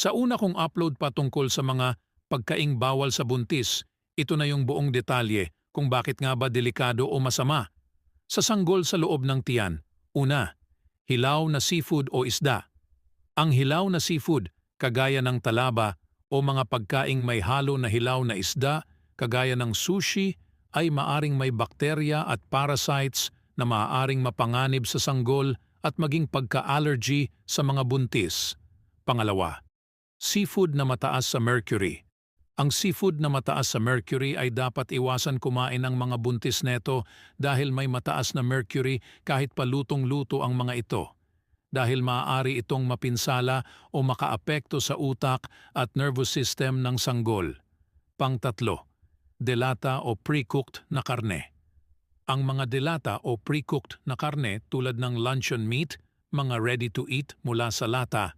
Sa una kong upload patungkol sa mga pagkaing bawal sa buntis, ito na yung buong detalye kung bakit nga ba delikado o masama. Sa sanggol sa loob ng tiyan, una, hilaw na seafood o isda. Ang hilaw na seafood, kagaya ng talaba o mga pagkaing may halo na hilaw na isda, kagaya ng sushi, ay maaring may bakterya at parasites na maaaring mapanganib sa sanggol at maging pagka-allergy sa mga buntis. Pangalawa, seafood na mataas sa mercury. Ang seafood na mataas sa mercury ay dapat iwasan kumain ng mga buntis neto dahil may mataas na mercury kahit palutong-luto ang mga ito. Dahil maaari itong mapinsala o makaapekto sa utak at nervous system ng sanggol. Pangtatlo, delata o pre-cooked na karne. Ang mga delata o pre-cooked na karne tulad ng luncheon meat, mga ready-to-eat mula sa lata,